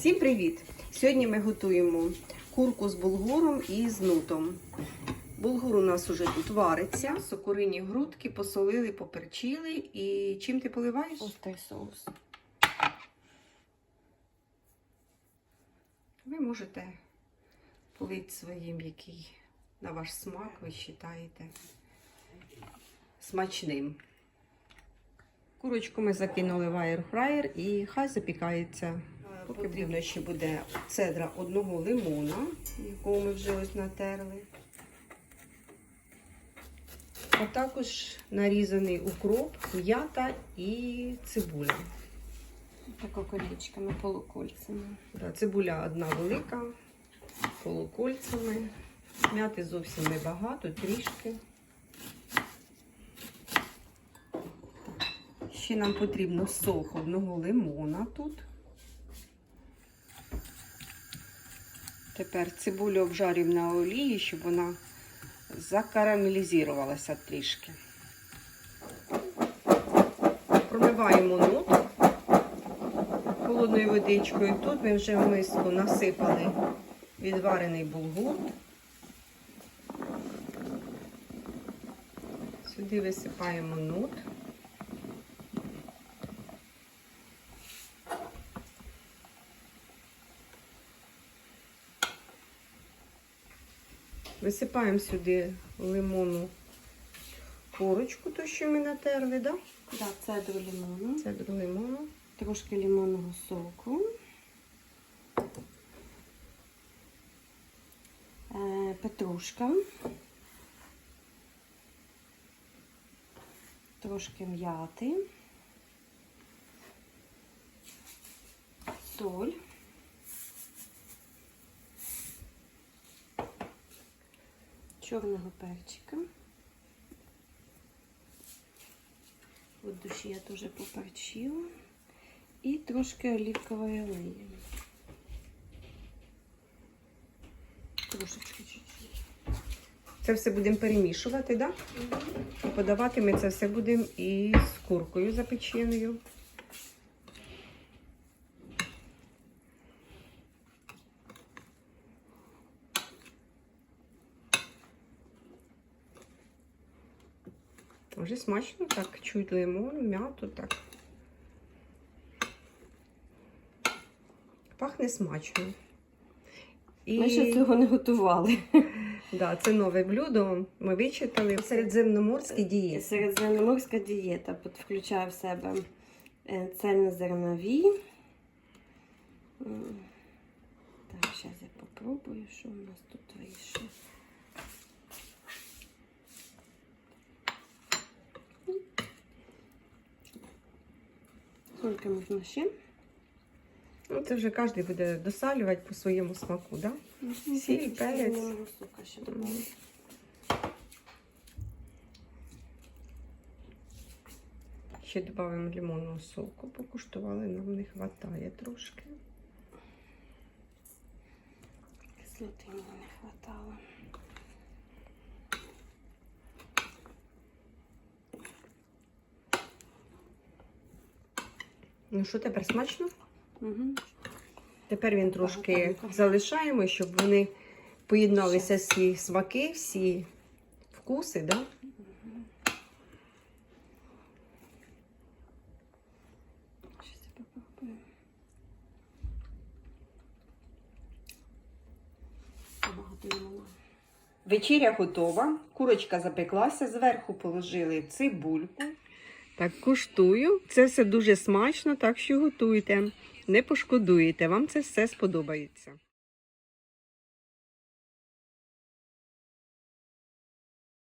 Всім привіт! Сьогодні ми готуємо курку з булгуром і з нутом. Булгур у нас уже тут вариться, сокурині грудки посолили, поперчили. І чим ти поливаєш? Острий соус. Ви можете полити своїм, який на ваш смак ви вважаєте смачним. Курочку ми закинули в аерфраєр і хай запікається. Поки потрібно ще буде цедра одного лимона, якого ми вже ось натерли. А також нарізаний укроп, м'ята і цибуля. Тако колечками, полукольцями. Да, цибуля одна велика, полукольцями. М'яти зовсім небагато, трішки. Ще нам потрібно сок одного лимона тут. Тепер цибулю обжарюємо на олії, щоб вона закарамелізувалася трішки. Промиваємо нут холодною водичкою. Тут ми вже в миску насипали відварений булгур. Сюди висипаємо нут. Висипаємо сюди лимонну корочку, ту, що ми натерли, да? Да, цедру лимону, Це до лимону. трошки лимонного соку. Е, Петрушка. Трошки м'яти. Соль. Чорного перчика. От душі я теж поперчила. І трошки олівкової олії. Трошечки чуть-чуть. Це все будемо перемішувати, да? І подавати ми це все будемо і з куркою запеченою. Вже смачно так, чуть лимон, м'яту так. Пахне смачно. І... Ми ще цього не готували. Да, це нове блюдо. Ми вичитали середземноморські дієти. Середземноморська дієта включає в себе е, цельнозернові. Так, зараз я попробую, що у нас тут вийшло. Скільки можна ще? Ну, це вже кожен буде досалювати по своєму смаку, да? Сіль, перець. Ще. Ще додаємо лимонного соку, покуштували, нам не вистачає трошки. Кислоти мені не хватало. Ну що тепер смачно? Угу. Тепер він трошки залишаємо, щоб вони поєдналися всі смаки, всі вкуси, да? Вечеря готова, курочка запеклася, зверху положили цибульку. Так, куштую. Це все дуже смачно, так що готуйте. Не пошкодуєте, вам це все сподобається.